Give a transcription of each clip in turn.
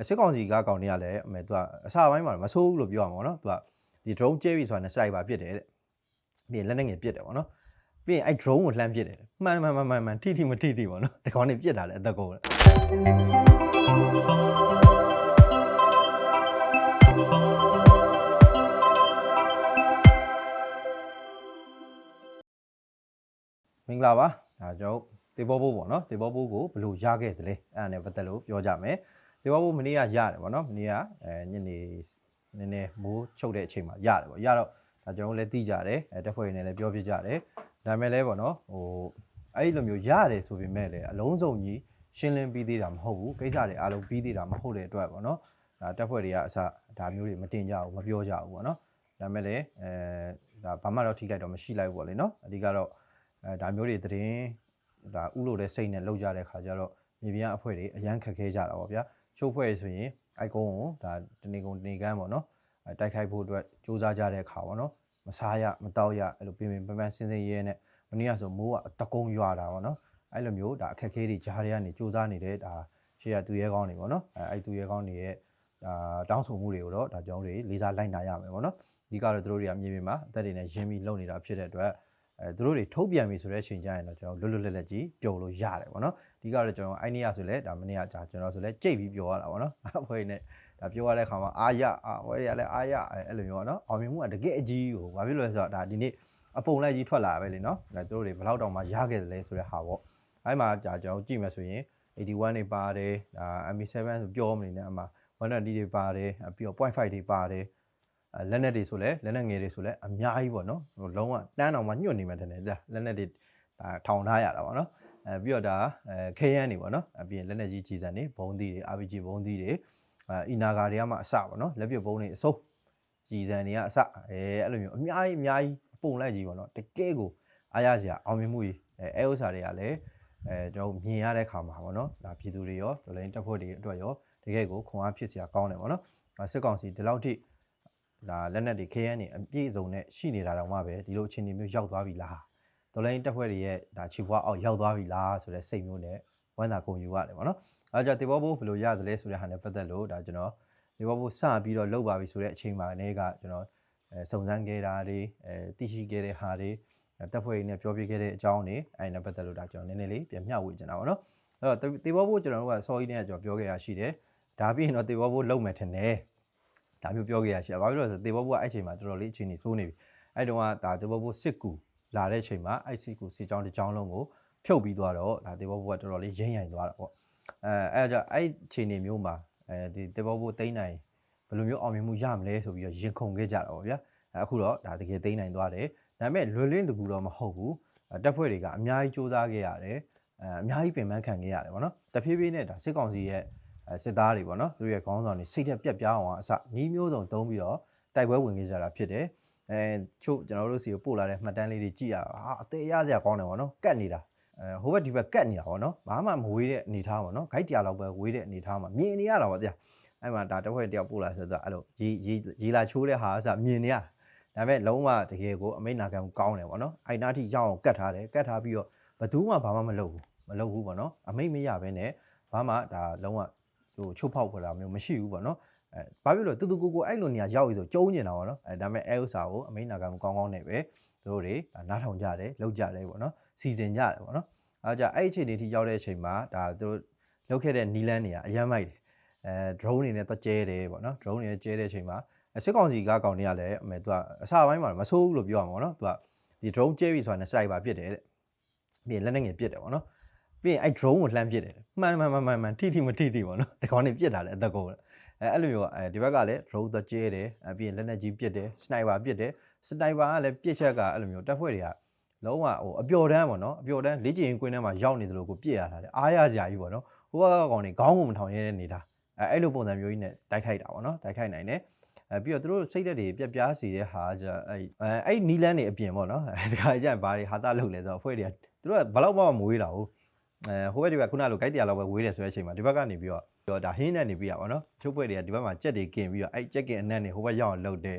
အဲစစ်ကောင်စီကကောင်တွေကလည်းအမေသူကအစာပိုင်းမှာမဆိုးဘူးလို့ပြောရမှာပေါ့နော်သူကဒီ drone ကျဲပြီဆိုတာနဲ့ sniper ပစ်တယ်တဲ့ပြီးရင်လက်နဲ့ငယ်ပစ်တယ်ပေါ့နော်ပြီးရင်အဲ့ drone ကိုလှမ်းပစ်တယ်မှန်မှန်မှန်မှန်မှန်ထိထိမထိထိပေါ့နော်ဒီကောင်တွေပစ်တာလည်းအသက်ကုန်တယ်မင်္ဂလာပါဒါကျွန်တော်တေဘောဘိုးပေါ့နော်တေဘောဘိုးကိုဘယ်လိုရခဲ့သလဲအဲ့ဒါနဲ့ပတ်သက်လို့ပြောကြမယ် တေဘောဘိုးမနေ့ကရတယ်ပေါ့နော်မနေ့ကအဲညနေနည်းနည်းမိုးချုပ်တဲ့အချိန်မှာရတယ်ပေါ့ရတော့ဒါကျွန်တော်လည်းသိကြတယ်အဲတက်ဖွဲ့နေလည်းပြောပြကြတယ်ဒါပေမဲ့လည်းပေါ့နော်ဟိုအဲ့လိုမျိုးရတယ်ဆိုပေမဲ့လည်းအလုံးစုံကြီးရှင်းလင်းပြီးသေးတာမဟုတ်ဘူးကိစ္စတွေအားလုံးပြီးသေးတာမဟုတ်တဲ့အတွက်ပေါ့နော်ဒါတက်ဖွဲ့တွေကအစဒါမျိုးတွေမတင်ကြဘူးမပြောကြဘူးပေါ့နော်ဒါပေမဲ့လည်းအဲဒါဘာမှတော့ထိခိုက်တော့မရှိလိုက်ဘူးပေါ့လေနော်အဓိကတော့အဲဒါမျိုးတွေသတင်းဒါဥလို့တဲ့စိတ်နဲ့လောက်ကြတဲ့ခါကျတော့မြေပြင်အဖွဲတွေအရန်ခက်ခဲကြတာပေါ့ဗျာ ချိုးဖွဲ့ဆိုရင်အိုက်ကုန်းကိုဒါတနေကုန်တနေကန်းပေါ့နော်အဲတိုက်ခိုက်ဖို့အတွက်စူးစမ်းကြတဲ့ခါပေါ့နော်မစားရမတောက်ရအဲ့လိုပြင်ပြင်ပန်းပန်းစင်းစင်းရဲနဲ့မနေ့ကဆိုမိုးကအတကုံရွာတာပေါ့နော်အဲ့လိုမျိုးဒါအခက်ခဲတွေကြားတွေကနေစူးစမ်းနေတဲ့ဒါရှေ့ကသူရဲကောင်းတွေပေါ့နော်အဲအဲ့သူရဲကောင်းတွေရဲ့ဒါတောင်းဆိုမှုတွေကိုတော့ဒါကျွန်တော်တို့လေးစားလိုက်နာရမယ်ပေါ့နော်ဒီကတော့သူတို့တွေကမြေပြင်မှာအသက်တွေနဲ့ရင်းပြီးလုပ်နေတာဖြစ်တဲ့အတွက် အဲသူတို့တွေထုတ်ပြန်ပြီဆိုတဲ့အချိန်ကျရင်တော့ကျွန်တော်လွတ်လွတ်လပ်လပ်ကြီးပျော်လို့ရတယ်ပေါ့နော်ဒီကတော့ကျွန်တော်အိုင်နီယာဆိုလဲဒါမနေ့ကကြာကျွန်တော်ဆိုလဲကြိတ်ပြီးပျော်ရတာပေါ့နော်အဖွဲ့နဲ့ဒါပျော်ရတဲ့ခါမှာအာရအာဝဲရလဲအာရအဲ့လိုမျိုးပေါ့နော်အောင်မြင်မှုကတကယ်အကြီးကိုဘာဖြစ်လို့လဲဆိုတော့ဒါဒီနေ့အပုံလိုက်ကြီးထွက်လာပဲလေနော်ဒါသူတို့တွေဘယ်လောက်တောင်မှရခဲ့တယ်လဲဆိုတဲ့ဟာပေါ့အဲ့မှာကြာကျွန်တော်ကြည့်မယ်ဆိုရင်81တွေပါတယ်ဒါ MB7 ဆိုပြောမနေနဲ့အမှ120တွေပါတယ်ပြီးတော့0.5တွေပါတယ်အဲ လက်နက်တွေဆိုလဲလက်နက်ငယ်တွေဆိုလဲအများကြီးပေါ့နော်ဟိုလုံးဝတန်းအောင်မှညွတ်နေမှတယ်ကြာလက်နက်တွေဒါထောင်ထားရတာပေါ့နော်အဲပြီးတော့ဒါအဲခဲရန်တွေပေါ့နော်အပြင်လက်နက်ကြီးကြီးစံတွေဘုံသီးတွေ RPG ဘုံသီးတွေအဲအီနာဂါတွေကမှအစပေါ့နော်လက်ပစ်ဘုံတွေအစိုးကြီးစံတွေကအစအဲအဲ့လိုမျိုးအများကြီးအများကြီးပုံလိုက်ကြီးပေါ့နော်တကယ်ကိုအားရစရာအောင်မြင်မှုကြီးအဲအဲဥစ္စာတွေကလည်းအဲကျွန်တော်မြင်ရတဲ့ခါမှာပေါ့နော်ဒါပြည်သူတွေရောဒလိုင်းတက်ဖွဲ့တွေအတွက်ရောတကယ်ကိုခွန်အားဖြစ်စရာကောင်းတယ်ပေါ့နော်စစ်ကောင်စီဒီလောက်ထိ ဒါလက်နက်တွေ KN တွေအပြည့်အစုံနဲ့ရှိနေတာတောင်မှပဲဒီလိုအခြေအနေမျိုးရောက်သွားပြီလားတော်လိုင်းတက်ဖွဲ့တွေရဲ့ဒါခြေပွားအောက်ရောက်သွားပြီလားဆိုတဲ့စိတ်မျိုးနဲ့ဝမ်းသာကုန်ယူရတယ်ပေါ့နော်အဲကြတေဘောဘိုးဘယ်လိုရသလဲဆိုတဲ့ဟာနဲ့ပတ်သက်လို့ဒါကျွန်တော်တေဘောဘိုးစပြီးတော့လောက်ပါပြီဆိုတဲ့အချိန်မှာနေကကျွန်တော်အဲစုံစမ်းခဲ့တာတွေအဲသိရှိခဲ့တဲ့ဟာတွေတက်ဖွဲ့တွေနဲ့ပြောပြခဲ့တဲ့အကြောင်းတွေအဲနဲ့ပတ်သက်လို့ဒါကျွန်တော်နည်းနည်းလေးပြန်မျှဝေချင်တာပေါ့နော်အဲ့တော့တေဘောဘိုးကျွန်တော်တို့ကစော်ကြီးနဲ့ကျွန်တော်ပြောခဲ့တာရှိတယ်ဒါပြီးရင်တော့တေဘောဘိုးလုံမယ်ထင်တယ် ဒါမျိုးပြောခဲ့ရရှိတယ်။ဘာဖြစ်လို့လဲဆိုတော့တေဘောဘုကအဲ့ချိန်မှာတော်တော်လေးအခြေအနေစိုးနေပြီ။အဲ့တုန်းကဒါတေဘောဘုစစ်ကူလာတဲ့ချိန်မှာအဲ့စစ်ကူစစ်ကြောင်းတစ်ကြောင်းလုံးကိုဖြုတ်ပြီးသွားတော့ဒါတေဘောဘုကတော်တော်လေးရင်းရိုင်သွားတာပေါ့။အဲအဲ့ကြောင့်အဲ့ချိန်နေမျိုးမှာအဲဒီတေဘောဘုတိမ့်နိုင်ဘယ်လိုမျိုးအောင်မြင်မှုရမလဲဆိုပြီးတော့ရင်ခုန်ခဲ့ကြတာပေါ့ဗျာ။အခုတော့ဒါတကယ်သိမ့်နိုင်သွားတယ်။ဒါပေမဲ့လွယ်လင်းတကူတော့မဟုတ်ဘူး။တက်ဖွဲ့တွေကအများကြီးစူးစမ်းခဲ့ရတယ်။အဲအများကြီးပင်ပန်းခံခဲ့ရတယ်ပေါ့နော်။တဖြည်းဖြည်းနဲ့ဒါစစ်ကောင်စီရဲ့အဲ စစ်သားတွေပေါ့နော်သူတို့ရဲ့ခေါင်းဆောင်တွေစိတ်သက်ပြက်ပြားအောင်အစနီးမျိုးစုံတုံးပြီးတော့တိုက်ပွဲဝင်ခဲ့ကြတာဖြစ်တယ်အဲချို့ကျွန်တော်တို့စီကိုပို့လာတဲ့မှတ်တမ်းလေးတွေကြည့်ရဟာအသေးရစရာကောင်းတယ်ပေါ့နော်ကတ်နေတာအဲဟိုဘက်ဒီဘက်ကတ်နေတာပေါ့နော်ဘာမှမဝေးတဲ့အနေထားပေါ့နော်ဂိုက်တရားလောက်ပဲဝေးတဲ့အနေထားမှာမြင်နေရတာပေါ့ဗျာအဲ့မှာဒါတစ်ခွက်တယောက်ပို့လာဆိုတော့အဲ့လိုရေးရေးရေးလာချိုးတဲ့ဟာအစမြင်နေရဒါပေမဲ့လုံးဝတကယ်ကိုအမိတ်နာခံကောင်းတယ်ပေါ့နော်အိုင်နာထိရောက်အောင်ကတ်ထားတယ်ကတ်ထားပြီးတော့ဘသူမှဘာမှမလုပ်ဘူးမလုပ်ဘူးပေါ့နော်အမိတ်မရဘဲနဲ့ဘာမှဒါလုံးဝ ဟိုချုပ်ဖောက်ခွက်တာမျိုးမရှိဘူးပေါ့နော်အဲဘာဖြစ်လို့တူတူကိုကိုအဲ့လိုနေရာရောက်ပြီဆိုကျုံးနေတာပေါ့နော်အဲဒါပေမဲ့အဲဥစ္စာကိုအမိန်နာကံကောင်းကောင်းနဲ့ပဲသူတို့တွေနားထောင်ကြတယ်လောက်ကြတယ်ပေါ့နော်စီစဉ်ကြတယ်ပေါ့နော်အဲကြအဲ့အခြေအနေထိရောက်တဲ့အချိန်မှာဒါသူတို့လောက်ခဲ့တဲ့နီလန်းတွေကအရမ်းမိုက်တယ်အဲ drone တွေနဲ့တော့ကျဲတယ်ပေါ့နော် drone တွေနဲ့ကျဲတဲ့အချိန်မှာစစ်ကောင်စီကကောင်တွေကလည်းအမေသူကအစပိုင်းမှာမဆိုးဘူးလို့ပြောရမှာပေါ့နော်သူကဒီ drone ကျဲပြီဆိုတာနဲ့ sniper ပစ်တယ်တဲ့ပြီးလက်နဲ့ငယ်ပစ်တယ်ပေါ့နော် ပြီးရင်အဲ့ drone ကိုလှမ်းပစ်တယ်မှန်မှန်မှန်မှန်မှန်ထိထိမထိထိပေါ့နော်ဒီကောင်နေပစ်တာလည်းအသက်ကုန်တယ်အဲအဲ့လိုမျိုးအဲဒီဘက်ကလည်း drone တော့ကျဲတယ်အဲပြီးရင်လက်နက်ကြီးပစ်တယ် sniper ပစ်တယ် sniper ကလည်းပစ်ချက်ကအဲ့လိုမျိုးတက်ဖွဲ့တွေကလုံးဝဟိုအပျော်တန်းပေါ့နော်အပျော်တန်းလေ့ကျင့်ကွင်းထဲမှာရောက်နေတယ်လို့ကိုပစ်ရတာလေအားရစရာကြီးပေါ့နော်ဟိုဘက်ကကောင်တွေခေါင်းကိုမထောင်ရဲတဲ့နေတာအဲအဲ့လိုပုံစံမျိုးကြီးနဲ့တိုက်ခိုက်တာပေါ့နော်တိုက်ခိုက်နိုင်တယ်အဲပြီးတော့သူတို့စိတ်သက်တွေပြက်ပြားစီတဲ့ဟာကြအဲ့အဲအဲ့နီလန်းတွေအပြင်ပေါ့နော်ဒီခါကျရင်ဘာတွေဟာတာလုပ်လဲဆိုတော့အဖွဲ့တွေကသူတို့ကဘလောက်မှမမွေးတာဟုတ် အဲဟိုဘက်ဒီဘက်ခုနလို guide တရားလောက်ပဲဝေးတယ်ဆိုတဲ့အချိန်မှာဒီဘက်ကနေပြီးတော့ပြောဒါဟင်းနဲ့နေပြီးရပါတော့ချုပ်ပွဲတွေကဒီဘက်မှာကြက်တွေกินပြီးတော့အဲ့ကြက်ကင်အနက်နေဟိုဘက်ရောက်အောင်လုပ်တယ်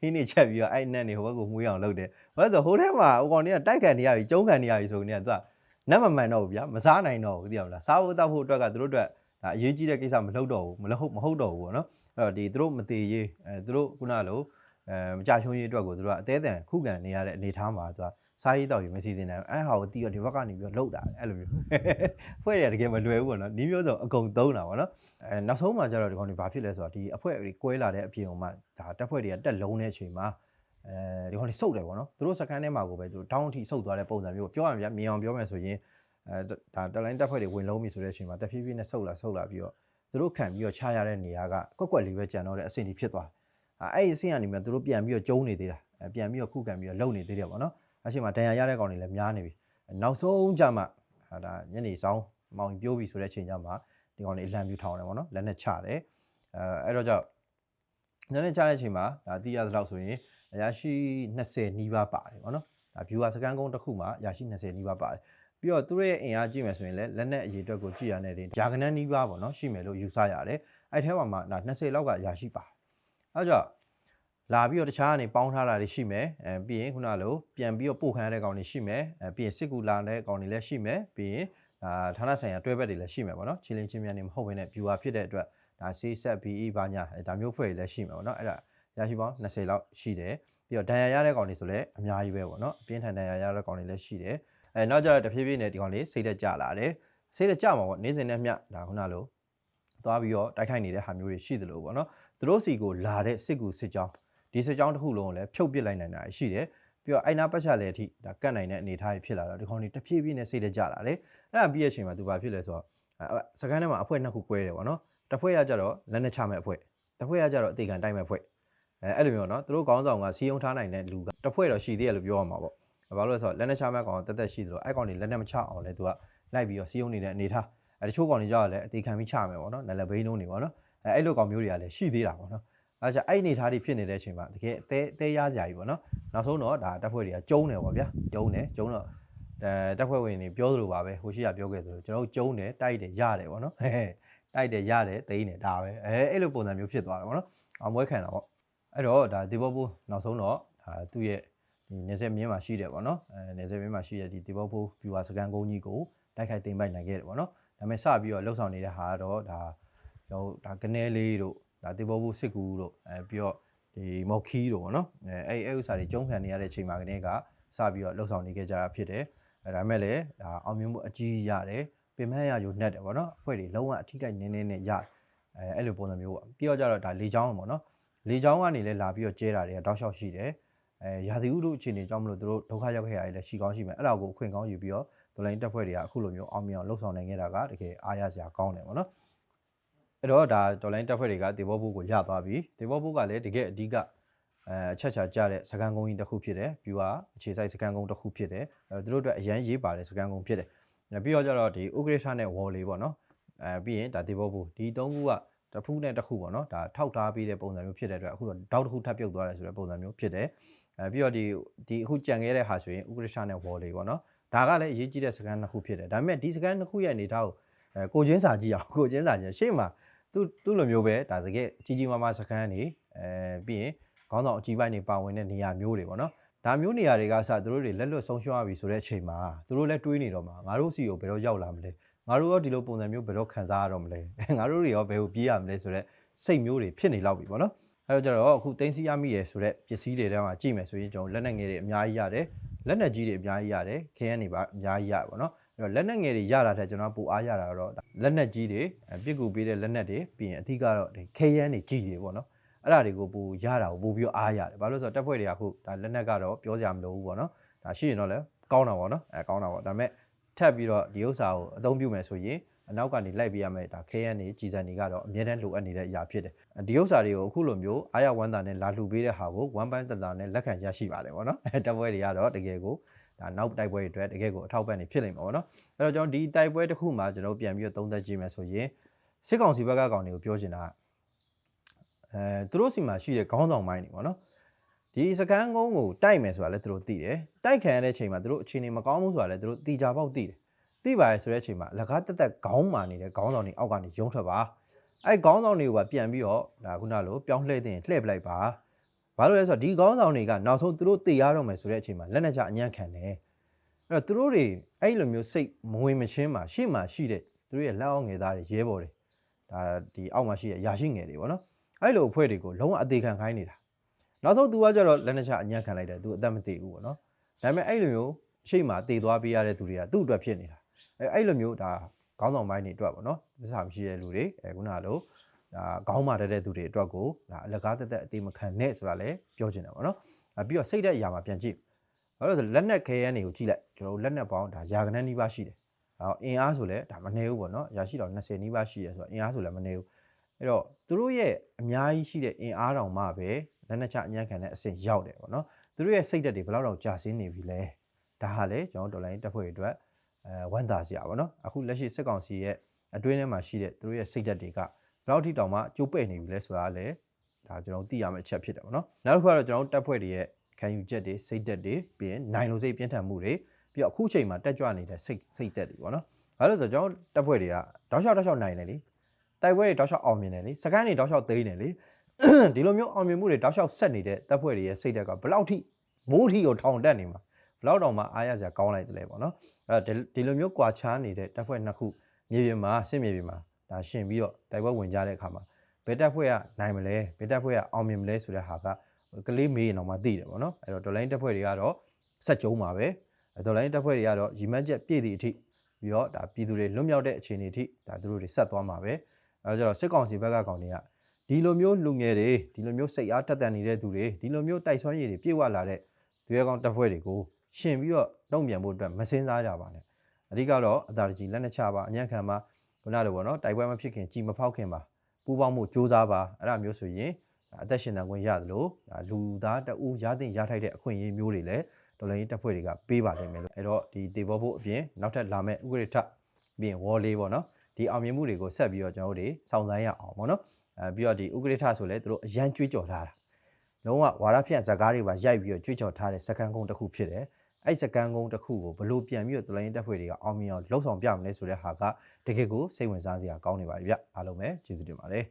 ဟင်းနေချက်ပြီးတော့အဲ့အနက်နေဟိုဘက်ကိုမှုရအောင်လုပ်တယ်ဘာလို့ဆိုဟိုထဲမှာဟိုကောင်တွေကတိုက်ခံနေရပြီကျုံးခံနေရပြီဆိုနေကသူကနတ်မမှန်တော့ဘူးဗျာမစားနိုင်တော့ဘူးသိရမလားစားဖို့တောက်ဖို့အတွက်ကသူတို့အတွက်ဒါဒါအရေးကြီးတဲ့ကိစ္စမလုပ်တော့ဘူးမလုပ်မဟုတ်တော့ဘူးပေါ့နော်အဲ့တော့ဒီသူတို့မတည်ရေးအဲသူတို့ခုနလိုအဲမကြချုံရေးအတွက်ကိုသူတို့ကအသေးအံခုခံနေရတဲ့အနေအထားမှာသူက စားရေးတောက်ရေးမစီစဉ်နိုင်ဘူးအဲဟာကိုတီးတော့ဒီဘက်ကနေပြီးတော့လှုပ်တာအဲ့လိုမျိုးဖွဲ့ရတကယ်မလွယ်ဘူးပေါ့နော်နီးမျိုးစုံအကုန်သုံးတာပေါ့နော်အဲနောက်ဆုံးမှာကျတော့ဒီကောင်တွေဘာဖြစ်လဲဆိုတော့ဒီအဖွဲ့တွေကွဲလာတဲ့အပြင်မှာဒါတက်ဖွဲ့တွေကတက်လုံးတဲ့အချိန်မှာအဲဒီကောင်တွေစုတ်တယ်ပေါ့နော်သူတို့စကန်ထဲမှာကိုပဲသူတို့တောင်းအထိစုတ်သွားတဲ့ပုံစံမျိုးပြောရမှာဗျမြင်အောင်ပြောမယ်ဆိုရင်အဲဒါတက်လိုင်းတက်ဖွဲ့တွေဝင်လုံးပြီဆိုတဲ့အချိန်မှာတဖြည်းဖြည်းနဲ့စုတ်လာစုတ်လာပြီးတော့သူတို့ခံပြီးတော့ခြားရတဲ့နေရာကကွက်ကွက်လေးပဲကြံတော့တဲ့အဆင့်ကြီးဖြစ်သွားတယ်အဲအဲ့ဒီအဆင့်ကနေမှသူတို့ပြန်ပြီးတော့ကျုံးနေသေးတာအဲပြန်ပြီးတော့ခုခံပြီးတော့လုံနေသေးတယ်ပေါ့နော် အချိန်မှာဒဏ်ရာရတဲ့ကောင်တွေလည်းများနေပြီနောက်ဆုံးကြမှာဟာဒါညနေဆောင်မောင်ပြိုးပြီဆိုတဲ့အချိန်ကြမှာဒီကောင်တွေအလံပြူထောင်တယ်ပေါ့နော်လက်နဲ့ချတယ်အဲအဲ့တော့ကြောင့်လက်နဲ့ချတဲ့အချိန်မှာဒါတီးရသလောက်ဆိုရင်အရာရှိ20နီးပါးပါတယ်ပေါ့နော်ဒါ viewer စကန်ကုန်းတစ်ခုမှာအရာရှိ20နီးပါးပါတယ်ပြီးတော့သူတို့ရဲ့အင်အားကြည့်မယ်ဆိုရင်လည်းလက်နဲ့အရေးအတွက်ကိုကြည့်ရတဲ့တင်ဂျာကနန်နီးပါးပေါ့နော်ရှိမယ်လို့ယူဆရတယ်အဲ့ထဲမှာမှဒါ20လောက်ကအရာရှိပါအဲ့တော့ကြောင့် လာပြီးတော့တခြားကနေပေါင်းထားတာတွေရှိမယ်အဲပြီးရင်ခုနလိုပြန်ပြီးတော့ပို့ခံရတဲ့ကောင်တွေရှိမယ်အဲပြီးရင်စစ်ကူလာတဲ့ကောင်တွေလည်းရှိမယ်ပြီးရင်ဒါဌာနဆိုင်ရာတွဲဘက်တွေလည်းရှိမယ်ပေါ့နော်ချင်းလင်းချင်းမြန်နေမဟုတ်ဘဲနဲ့ viewer ဖြစ်တဲ့အတွက်ဒါဆေးဆက် BE ဘာညာဒါမျိုးဖွဲ့တွေလည်းရှိမယ်ပေါ့နော်အဲ့ဒါရရှိပေါင်း20လောက်ရှိတယ်ပြီးတော့ဒဏ်ရာရတဲ့ကောင်တွေဆိုလည်းအများကြီးပဲပေါ့နော်အပြင်းထန်ဒဏ်ရာရတဲ့ကောင်တွေလည်းရှိတယ်အဲနောက်ကျတော့တဖြည်းဖြည်းနဲ့ဒီကောင်လေးစိတ်သက်ကြလာတယ်စိတ်သက်ကြမှာပေါ့နေ့စဉ်နဲ့မျှဒါခုနလိုသွားပြီးတော့တိုက်ခိုက်နေတဲ့ဟာမျိုးတွေရှိသလိုပေါ့နော်သူတို့စီကိုလာတဲ့စစ်ကူစစ်ကြောင်း ဒီစစ်ကြောင်းတစ်ခုလုံးကိုလည်းဖြုတ်ပစ်လိုက်နိုင်တာရှိတယ်ပြီးတော့အိုင်နာပတ်ချက်လည်းအထိဒါကတ်နိုင်တဲ့အနေအထားကြီးဖြစ်လာတော့ဒီကောင်လေးတဖြည်းဖြည်းနဲ့စိတ်သက်ကြလာတယ်အဲ့ဒါပြီးရဲ့အချိန်မှာသူဘာဖြစ်လဲဆိုတော့စကန်ထဲမှာအဖွဲ့နှစ်ခု꿰တယ်ပေါ့နော်တစ်ဖွဲ့ကကြတော့လက်နဲ့ချမဲ့အဖွဲ့တစ်ဖွဲ့ကကြတော့အသေးခံတိုက်မဲ့အဖွဲ့အဲအဲ့လိုမျိုးနော်သူတို့ခေါင်းဆောင်ကစီယုံထားနိုင်တဲ့လူကတစ်ဖွဲ့တော့ရှိသေးတယ်လို့ပြောရမှာပေါ့ဘာလို့လဲဆိုတော့လက်နဲ့ချမဲ့ကောင်တက်တက်ရှိသလိုအဲ့ကောင်တွေလက်နဲ့မချအောင်လဲသူကလိုက်ပြီးတော့စီယုံနေတဲ့အနေထားအဲတချို့ကောင်တွေကြောက်လဲအသေးခံပြီးချမယ်ပေါ့နော်နလဘိန်းလုံးနေပေါ့နော်အဲအဲ့လိုကောင်မျိုးတွေကလည်းရှိသေးတာပေါ့နော် အဲကြအဲ့အနေထားတွေဖြစ်နေတဲ့အချိန်မှာတကယ်အသေးအသေးရကြကြီးပေါ့နော်နောက်ဆုံးတော့ဒါတက်ဖွဲ့တွေကကျုံးတယ်ပေါ့ဗျာကျုံးတယ်ကျုံးတော့အဲတက်ဖွဲ့ဝင်တွေပြောသလိုပါပဲဟိုရှိရပြောခဲ့သလိုကျွန်တော်တို့ကျုံးတယ်တိုက်တယ်ရတယ်ပေါ့နော်ဟဲ့တိုက်တယ်ရတယ်သိနေဒါပဲအဲအဲ့လိုပုံစံမျိုးဖြစ်သွားတယ်ပေါ့နော်အောင်မွဲခံတာပေါ့အဲ့တော့ဒါဒီဘောဘူးနောက်ဆုံးတော့ဒါသူ့ရဲ့ဒီနေဆက်မြင်းမှာရှိတယ်ပေါ့နော်အဲနေဆက်မြင်းမှာရှိတဲ့ဒီဒီဘောဘူး viewer စကန်ကုန်းကြီးကိုတိုက်ခိုက်တင်ပိုက်နိုင်ခဲ့တယ်ပေါ့နော်ဒါပေမဲ့စပြီးတော့လှုပ်ဆောင်နေတဲ့ဟာကတော့ဒါကျွန်တော်ဒါကနေလေးတို့ ဒါဒီဘောဘူးစစ်ကူတို့အဲပြီးတော့ဒီမော်ခီတို့ပေါ့နော်အဲအဲ့အဲ့ဥစ္စာတွေကျုံးခံနေရတဲ့အချိန်မှာကနေကစပြီးတော့လှုပ်ဆောင်နေခဲ့ကြတာဖြစ်တယ်အဲဒါမဲ့လည်းဒါအောင်မြင်မှုအကြီးရတယ်ပင်မရယူနဲ့တယ်ပေါ့နော်အဖွဲ့တွေလုံးဝအထိကိနည်းနည်းနဲ့ရအဲအဲ့လိုပုံစံမျိုးပေါ့ပြီးတော့ကြတော့ဒါလေချောင်းပေါ့နော်လေချောင်းကနေလည်းလာပြီးတော့ကျဲတာတွေကတောက်လျှောက်ရှိတယ်အဲရာသီဥတုအခြေအနေကြောင့်မလို့တို့ဒုက္ခရောက်ခဲ့ရတယ်လည်းရှိကောင်းရှိမယ်အဲ့ဒါကိုအခွင့်ကောင်းယူပြီးတော့ဒလိုင်းတက်ဖွဲ့တွေကအခုလိုမျိုးအောင်မြင်အောင်လှုပ်ဆောင်နိုင်ခဲ့တာကတကယ်အားရစရာကောင်းတယ်ပေါ့နော် အဲ့တော့ဒါဒေါ်လိုင်းတက်ဖွဲ့တွေကဒေဘောဘူးကိုရသွားပြီဒေဘောဘူးကလည်းတကယ်အဓိကအဲအချက်ချာကြတဲ့စကန်ကုန်းကြီးတစ်ခုဖြစ်တယ်ပြီးတော့အခြေစိုက်စကန်ကုန်းတစ်ခုဖြစ်တယ်အဲတို့အတွက်အရန်ရေးပါတဲ့စကန်ကုန်းဖြစ်တယ်ပြီးတော့ကျတော့ဒီဥက္ကဋ္ဌနဲ့ဝေါ်လေးပေါ့နော်အဲပြီးရင်ဒါဒေဘောဘူးဒီသုံးခုကတစ်ဖူးနဲ့တစ်ခုပေါ့နော်ဒါထောက်ထားပေးတဲ့ပုံစံမျိုးဖြစ်တဲ့အတွက်အခုတော့တောက်တစ်ခုထပ်ပြုတ်သွားတယ်ဆိုတဲ့ပုံစံမျိုးဖြစ်တယ်အဲပြီးတော့ဒီဒီအခုကြံခဲ့တဲ့ဟာဆိုရင်ဥက္ကဋ္ဌနဲ့ဝေါ်လေးပေါ့နော်ဒါကလည်းအရေးကြီးတဲ့စကန်နှစ်ခုဖြစ်တယ်ဒါပေမဲ့ဒီစကန်နှစ်ခုရဲ့အနေထားကိုအဲကိုချင်းစာကြည့်အောင်ကိုချင်းစာကြည့်ရှေ့မှာ သူ့သူ့လိုမျိုးပဲဒါတကယ်ကြီးကြီးမားမားစကန်နေအဲပြီးရင်ခေါင်းဆောင်အကြီးပိုင်းတွေပါဝင်တဲ့နေရာမျိုးတွေပေါ့နော်ဒါမျိုးနေရာတွေကစသူတို့တွေလက်လွတ်ဆုံးရှုံးရပြီဆိုတဲ့အချိန်မှာသူတို့လည်းတွေးနေတော့မှာငါတို့စီကိုဘယ်တော့ရောက်လာမလဲငါတို့ရောဒီလိုပုံစံမျိုးဘယ်တော့ခံစားရတော့မလဲငါတို့တွေရောဘယ်ကိုပြေးရမလဲဆိုတော့စိတ်မျိုးတွေဖြစ်နေလောက်ပြီပေါ့နော်အဲတော့ကျတော့အခုတင်းစီရမိရဆိုတော့ပစ္စည်းတွေထဲမှာကြည့်မယ်ဆိုရင်ကျွန်တော်လက်နက်ငယ်တွေအများကြီးရတယ်လက်နက်ကြီးတွေအများကြီးရတယ်ခဲရန်တွေပါအများကြီးရပါတော့ အဲ့တော့လက်နက်ငယ်တွေရတာတဲ့ကျွန်တော်ပူအားရတာတော့လက်နက်ကြီးတွေပြစ်ကူပေးတဲ့လက်နက်တွေပြီးရင်အထူးကတော့ဒီခဲရန်တွေကြီးတွေပေါ့နော်အဲ့ဒါတွေကိုပူရတာကိုပူပြီးအားရတယ်ဘာလို့လဲဆိုတော့တက်ဖွဲ့တွေကအခုဒါလက်နက်ကတော့ပြောစရာမလိုဘူးပေါ့နော်ဒါရှိရင်တော့လည်းကောင်းတာပေါ့နော်အဲကောင်းတာပေါ့ဒါပေမဲ့ထပ်ပြီးတော့ဒီဥစ္စာကိုအသုံးပြုမယ်ဆိုရင်အနောက်ကနေလိုက်ပေးရမယ်ဒါခဲရန်နေကြီးစံတွေကတော့အများတန်းလိုအပ်နေတဲ့အရာဖြစ်တယ်ဒီဥစ္စာတွေကိုအခုလိုမျိုးအားရဝမ်းသာနဲ့လာလှူပေးတဲ့ဟာကိုဝမ်းပန်းတန်တာနဲ့လက်ခံရရှိပါတယ်ပေါ့နော်အဲတက်ပွဲတွေကတော့တကယ်ကို ဒါနောက်တိုက်ပွဲတွေအတွက်တကယ်ကိုအထောက်ပံ့နေဖြစ်လိမ့်မှာပေါ့နော်အဲ့တော့ကျွန်တော်ဒီတိုက်ပွဲတစ်ခုမှာကျွန်တော်ပြန်ပြီးတော့သုံးသပ်ကြည့်မယ်ဆိုရင်စစ်ကောင်စီဘက်ကကောင်တွေကိုပြောချင်တာအဲသူတို့စီမှာရှိတဲ့ခေါင်းဆောင်ပိုင်းတွေပေါ့နော်ဒီစကန်းကုန်းကိုတိုက်မယ်ဆိုတာလည်းသူတို့သိတယ်တိုက်ခံရတဲ့အချိန်မှာသူတို့အခြေအနေမကောင်းဘူးဆိုတာလည်းသူတို့တီကြပေါက်သိတယ်သိပါတယ်ဆိုတဲ့အချိန်မှာလကားတက်တက်ခေါင်းမာနေတဲ့ခေါင်းဆောင်တွေအောက်ကနေရုံထွက်ပါအဲ့ခေါင်းဆောင်တွေကိုပါပြန်ပြီးတော့ဒါခုနလိုပြောင်းလှည့်တဲ့လှည့်ပလိုက်ပါ ဘာလို့လဲဆိုတော့ဒီခေါင်းဆောင်တွေကနောက်ဆုံးသူတို့တည်ရတော့မယ်ဆိုတဲ့အချိန်မှာလက်နက်ချအညံ့ခံတယ်အဲ့တော့သူတို့တွေအဲ့လိုမျိုးစိတ်မဝင်မချင်းမှာရှေ့မှာရှိတဲ့သူတို့ရဲ့လက်အောက်ငယ်သားတွေရဲဘော်တွေဒါဒီအောက်မှာရှိတဲ့ရာရှိငယ်တွေပေါ့နော်အဲ့လိုအဖွဲ့တွေကိုလုံးဝအသေးခံခိုင်းနေတာနောက်ဆုံး तू ကကြတော့လက်နှစ်ချအညံ့ခံလိုက်တယ် तू အသက်မသေးဘူးပေါ့နော်ဒါပေမဲ့အဲ့လိုမျိုးရှေ့မှာတည်သွားပေးရတဲ့သူတွေကသူ့အတွက်ဖြစ်နေတာအဲ့အဲ့လိုမျိုးဒါခေါင်းဆောင်ပိုင်းတွေအတွက်ပေါ့နော်သစ္စာမရှိတဲ့လူတွေအဲခုနကလို ဒါခေါင်းမာတက်တဲ့သူတွေအတွက်ကိုဒါအလကားတက်တက်အသေးမခံနဲ့ဆိုတာလည်းပြောချင်တယ်ပေါ့နော်အဲပြီးတော့စိတ်တဲ့အရာမှာပြန်ကြည့်ဘာလို့လဲဆိုလက်နက်ခဲယမ်းတွေကိုကြည့်လိုက်ကျွန်တော်တို့လက်နက်ပေါင်းဒါယာကနန်းနီးပါးရှိတယ်အော်အင်အားဆိုလည်းဒါမနေဘူးပေါ့နော်ရာရှိတော်20နီးပါးရှိရဲဆိုတော့အင်အားဆိုလည်းမနေဘူးအဲ့တော့သူတို့ရဲ့အများကြီးရှိတဲ့အင်အားတောင်မှပဲလက်နက်ချအညံ့ခံတဲ့အဆင့်ရောက်တယ်ပေါ့နော်သူတို့ရဲ့စိတ်ဓာတ်တွေဘယ်လောက်တော့ကြာဆင်းနေပြီလဲဒါဟာလေကျွန်တော်တို့ဒေါ်လာရင်းတက်ဖွဲ့တွေအတွက်အဲဝန်တာစရာပေါ့နော်အခုလက်ရှိစစ်ကောင်စီရဲ့အတွင်းထဲမှာရှိတဲ့သူတို့ရဲ့စိတ်ဓာတ်တွေက ဘယ်လောက်ထိတောင်မှကျိုးပဲ့နေပြီလဲဆိုတာလည်းဒါကျွန်တော်သိရမယ့်အချက်ဖြစ်တယ်ပေါ့နော်နောက်တစ်ခုကတော့ကျွန်တော်တို့တက်ဖွဲ့တွေရဲ့ခံယူချက်တွေစိတ်ဓာတ်တွေပြီးရင်နိုင်လိုစိတ်ပြင်းထန်မှုတွေပြီးတော့အခုချိန်မှာတက်ကြွနေတဲ့စိတ်စိတ်ဓာတ်တွေပေါ့နော်ဘာလို့လဲဆိုတော့ကျွန်တော်တက်ဖွဲ့တွေကတောက်လျှောက်တောက်လျှောက်နိုင်တယ်လေတိုက်ပွဲတွေတောက်လျှောက်အောင်မြင်တယ်လေစကန်းတွေတောက်လျှောက်သိမ်းတယ်လေဒီလိုမျိုးအောင်မြင်မှုတွေတောက်လျှောက်ဆက်နေတဲ့တပ်ဖွဲ့တွေရဲ့စိတ်ဓာတ်ကဘယ်လောက်ထိမိုးထီကိုထောင်တက်နေမှာဘယ်လောက်တောင်မှအားရစရာကောင်းလိုက်တယ်လေပေါ့နော်အဲ့တော့ဒီလိုမျိုးကွာခြားနေတဲ့တပ်ဖွဲ့နှစ်ခုမြေပြင်မှာစစ်မြေပြင်မှာ ဒါရှင်ပြီးတော့တိုက်ပွဲဝင်ကြတဲ့အခါမှာဘယ်တပ်ဖွဲ့ကနိုင်မလဲဘယ်တပ်ဖွဲ့ကအောင်မြင်မလဲဆိုတဲ့ဟာကကလေးမေးရင်တော့မှသိတယ်ပေါ့နော်အဲ့တော့ဒေါ်လိုင်းတပ်ဖွဲ့တွေကတော့ဆက်ကြုံပါပဲဒေါ်လိုင်းတပ်ဖွဲ့တွေကတော့ရီမန်းချက်ပြည့်သည့်အထိပြီးတော့ဒါပြည်သူတွေလွတ်မြောက်တဲ့အခြေအနေအထိဒါသူတို့တွေဆက်သွားမှာပဲအဲဒါကြတော့စစ်ကောင်စီဘက်ကကောင်တွေကဒီလိုမျိုးလူငယ်တွေဒီလိုမျိုးစိတ်အားတက်တန်နေတဲ့သူတွေဒီလိုမျိုးတိုက်ဆွမ်းရည်တွေပြည့်ဝလာတဲ့သူရဲကောင်းတပ်ဖွဲ့တွေကိုရှင်ပြီးတော့တုံ့ပြန်ဖို့အတွက်မစင်းစားကြပါနဲ့အဓိကတော့အသာတကြီးလက်နှစ်ချပါအညံ့ခံပါ ခုနလိုပေါ့နော်တိုက်ပွဲမဖြစ်ခင်ကြည်မဖောက်ခင်ပါပူပေါင်းမှုစ조사ပါအဲ့ဒါမျိုးဆိုရင်အသက်ရှင်တန်ခွင့်ရတယ်လို့လူသားတအူးရတဲ့ရထိုက်တဲ့အခွင့်အရေးမျိုးတွေလည်းဒေါ်လာရင်းတပ်ဖွဲ့တွေကပေးပါလိမ့်မယ်လို့အဲ့တော့ဒီတေဘောဖို့အပြင်နောက်ထပ်လာမဲ့ဥပဒေထပြီးရင်ဝေါ်လေးပေါ့နော်ဒီအောင်မြင်မှုတွေကိုဆက်ပြီးတော့ကျွန်တော်တို့တွေစောင့်ဆိုင်းရအောင်ပေါ့နော်အဲပြီးတော့ဒီဥက္ကဋ္ဌဆိုလဲသူတို့အရန်ကြွေးကြော်ထားတာလုံးဝဝါရဖြန့်ဇာကားတွေပါရိုက်ပြီးတော့ကြွေးကြော်ထားတဲ့စကန်ကုန်းတစ်ခုဖြစ်တယ် အဲ့စကန်ကုန်းတစ်ခုကိုဘလို့ပြန်ပြီးတော့တလိုင်းတက်ဖွဲ့တွေကအောင်မြင်အောင်လှုပ်ဆောင်ပြမလဲဆိုတဲ့ဟာကတကယ်ကိုစိတ်ဝင်စားစရာကောင်းနေပါပြီဗျအားလုံးပဲကျေးဇူးတင်ပါတယ်